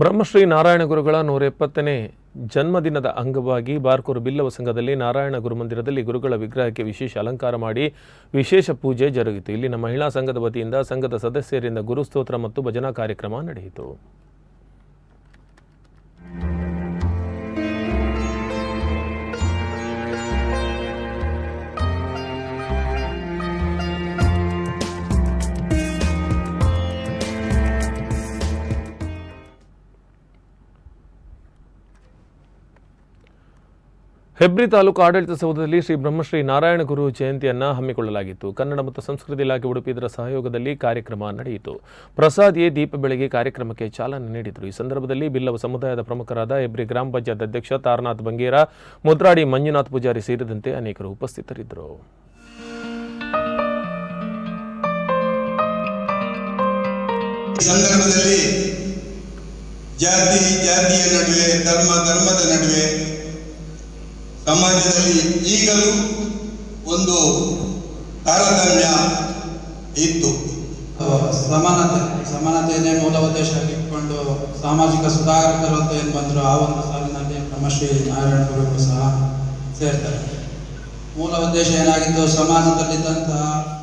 ಬ್ರಹ್ಮಶ್ರೀ ನಾರಾಯಣ ಗುರುಗಳ ನೂರ ಎಪ್ಪತ್ತನೇ ಜನ್ಮದಿನದ ಅಂಗವಾಗಿ ಬಾರ್ಕೂರು ಬಿಲ್ಲವ ಸಂಘದಲ್ಲಿ ನಾರಾಯಣ ಗುರುಮಂದಿರದಲ್ಲಿ ಗುರುಗಳ ವಿಗ್ರಹಕ್ಕೆ ವಿಶೇಷ ಅಲಂಕಾರ ಮಾಡಿ ವಿಶೇಷ ಪೂಜೆ ಜರುಗಿತು. ಇಲ್ಲಿನ ಮಹಿಳಾ ಸಂಘದ ವತಿಯಿಂದ ಸಂಘದ ಸದಸ್ಯರಿಂದ ಗುರುಸ್ತೋತ್ರ ಮತ್ತು ಭಜನಾ ಕಾರ್ಯಕ್ರಮ ನಡೆಯಿತು. ಹೆಬ್ರಿ ತಾಲೂಕು ಆಡಳಿತ ಸೌಧದಲ್ಲಿ ಶ್ರೀ ಬ್ರಹ್ಮಶ್ರೀ ನಾರಾಯಣ ಗುರು ಜಯಂತಿಯನ್ನು ಹಮ್ಮಿಕೊಳ್ಳಲಾಗಿತ್ತು. ಕನ್ನಡ ಮತ್ತು ಸಂಸ್ಕೃತಿ ಇಲಾಖೆ ಉಡುಪಿ ಇದರ ಸಹಯೋಗದಲ್ಲಿ ಕಾರ್ಯಕ್ರಮ ನಡೆಯಿತು. ಪ್ರಸಾದ್ ಎ ದೀಪ ಬೆಳಗ್ಗೆ ಕಾರ್ಯಕ್ರಮಕ್ಕೆ ಚಾಲನೆ ನೀಡಿದರು. ಈ ಸಂದರ್ಭದಲ್ಲಿ ಬಿಲ್ಲವ ಸಮುದಾಯದ ಪ್ರಮುಖರಾದ ಹೆಬ್ರಿ ಗ್ರಾಮ ಪಂಚಾಯತ್ ಅಧ್ಯಕ್ಷ ತಾರನಾಥ್ ಬಂಗೇರ, ಮುದ್ರಾಡಿ ಮಂಜುನಾಥ್ ಪೂಜಾರಿ ಸೇರಿದಂತೆ ಅನೇಕರು ಉಪಸ್ಥಿತರಿದ್ದರು. ಜಾತಿ ಜಾತಿಯ ನಡುವೆ, ಧರ್ಮ ಧರ್ಮದ ನಡುವೆ ಸಮಾಜದಲ್ಲಿ ಈಗಲೂ ಒಂದು ತಾರತಮ್ಯ ಇತ್ತು. ಸಮಾನತೆ, ಸಮಾನತೆಯನ್ನೇ ಮೂಲ ಉದ್ದೇಶ ಇಟ್ಕೊಂಡು ಸಾಮಾಜಿಕ ಸುಧಾರಕರು ಅಂತ ಏನು ಬಂದರು ಆ ಒಂದು ಸಾಲಿನಲ್ಲಿ ಬ್ರಹ್ಮಶ್ರೀ ನಾರಾಯಣ ಗುರುಗಳು ಸಹ ಸೇರ್ತಾರೆ. ಮೂಲ ಉದ್ದೇಶ ಏನಾಗಿತ್ತು? ಸಮಾಜದಲ್ಲಿದ್ದಂತಹ